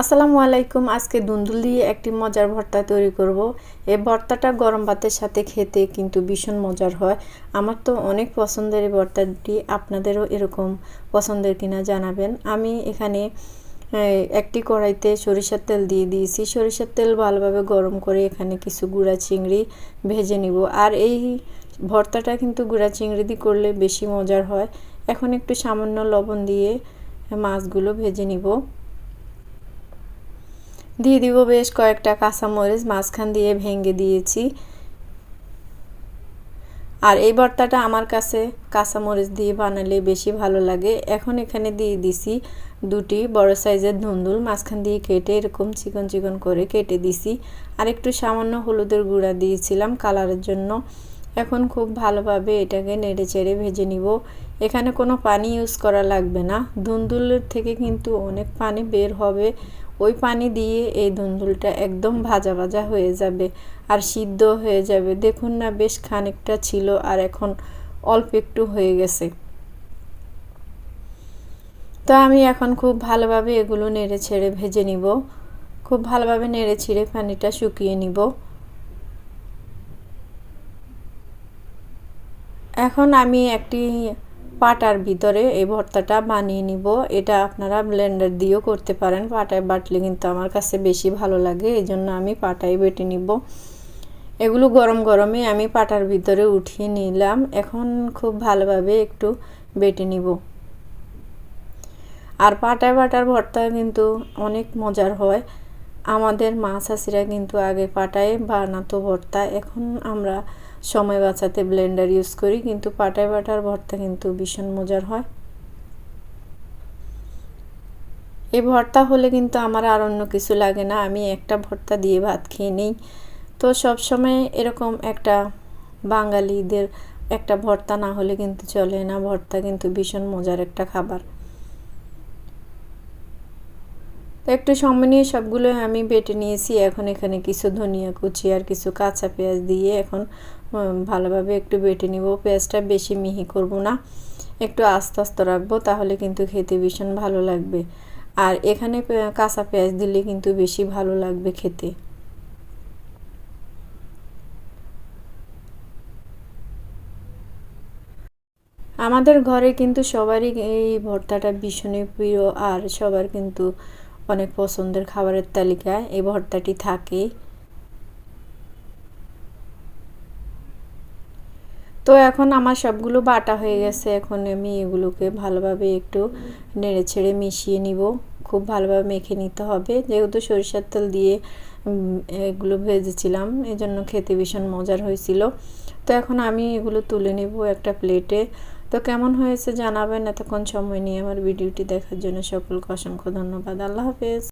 আসসালামু আলাইকুম, আজকে দুন্দুল দিয়ে একটি মজার ভর্তা তৈরি করব। এই ভর্তাটা গরম ভাতের সাথে খেতে কিন্তু ভীষণ মজার হয়। আমার তো অনেক পছন্দের এই ভর্তাটি, আপনাদেরও এরকম পছন্দের কিনা জানাবেন। আমি এখানে একটি কড়াইতে সরিষার তেল দিয়ে দিয়েছি। সরিষার তেল ভালোভাবে গরম করে এখানে কিছু গুঁড়া চিংড়ি ভেজে নিব। আর এই ভর্তাটা কিন্তু গুঁড়া চিংড়ি দিয়ে করলে বেশি মজার হয়। এখন একটু সামান্য লবণ দিয়ে মাছগুলো ভেজে নিব। দিয়ে দিব বেশ কয়েকটা কাঁচামরিচ, মাঝখান দিয়ে ভেঙে দিয়েছি। আর এই ভর্তাটা আমার কাছে কাঁচামরিচ দিয়ে বানালে বেশি ভালো লাগে। এখন এখানে দিয়ে দিছি দুটি বড় সাইজের ধুন্দুল, মাঝখান দিয়ে কেটে এরকম চিকন চিকন করে কেটে দিছি। আর একটু সামান্য হলুদের গুঁড়া দিয়েছিলাম কালারের জন্য। এখন খুব ভালোভাবে এটাকে নেড়ে চেড়ে ভেজে নিব। এখানে কোনো পানি ইউজ করা লাগবে না। ধুন্দুলের থেকে কিন্তু অনেক পানি বের হবে। ওই পানি দিয়ে এই ধুন্দুলটা একদম ভাজা ভাজা হয়ে যাবে আর সিদ্ধ হয়ে যাবে। দেখুন না, বেশ খানিকটা ছিল আর এখন অল্প একটু হয়ে গেছে। তো আমি এখন খুব ভালোভাবে এগুলো নেড়ে ছেড়ে ভেজে নিব। খুব ভালোভাবে নেড়ে ছিঁড়ে পানিটা শুকিয়ে নিব। এখন আমি একটি পাটার ভিতরে এই ভর্তাটা বানিয়ে নিব। এটা আপনারা ব্লেন্ডার দিয়েও করতে পারেন। পাটায় বাটলে কিন্তু আমার কাছে বেশি ভালো লাগে এই জন্য আমি পাটায় বেটে নিব। এগুলো গরম গরমে আমি পাটার ভিতরে উঠিয়ে নিলাম। এখন খুব ভালোভাবে একটু বেটে নিব। আর পাটায় বাটার ভর্তা কিন্তু অনেক মজার হয়। আমাদের মা চাষিরা কিন্তু আগে পাটায় বানাতো ভর্তা, এখন আমরা সময় বাঁচাতে ব্লেন্ডার ইউজ করি, কিন্তু পাটায় বাটার ভর্তা কিন্তু ভীষণ মজার হয়। এই ভর্তা হলে কিন্তু আমার আর অন্য কিছু লাগে না, আমি একটা ভর্তা দিয়ে ভাত খেয়ে নিই। তো সব সময় এরকম একটা বাঙালিদের একটা ভর্তা না হলে কিন্তু চলে না, ভর্তা কিন্তু ভীষণ মজার একটা খাবার। তো একটু সময় নিয়ে সবগুলো আমি বেটে নিয়েছি। এখন এখানে কিছু ধনিয়া কুচি আর কিছু কাঁচা পেঁয়াজ দিয়ে এখন ভালোভাবে একটু বেটে নিব। পেঁয়াজটা বেশি মিহি করব না, একটু আস্তে আস্তে রাখব তাহলে কিন্তু খেতে ভীষণ ভালো লাগবে। আর এখানে কাঁচা পেঁয়াজ দিলে কিন্তু বেশি ভালো লাগবে খেতে। আমাদের ঘরে কিন্তু সবারই এই ভর্তাটা ভীষণই প্রিয় আর সবার কিন্তু অনেক পছন্দের খাবারের তালিকায় এই ভর্তাটি থাকে। তো এখন আমার সবগুলো বাটা হয়ে গেছে, এখন আমি এগুলোকে ভালোভাবে একটু নেড়ে ছেড়ে মিশিয়ে নিব। খুব ভালোভাবে মেখে নিতে হবে। যেহেতু সরিষার তেল দিয়ে এগুলো ভেজেছিলাম, এজন্য খেতে ভীষণ মজার হয়েছিল। তো এখন আমি এগুলো তুলে নেব একটা প্লেটে। তো কেমন হয়েছে জানাবেন এতক্ষণ সময় নিয়ে আমার ভিডিওটি দেখার জন্য সকলকে অসংখ্য ধন্যবাদ। আল্লাহ হাফেজ।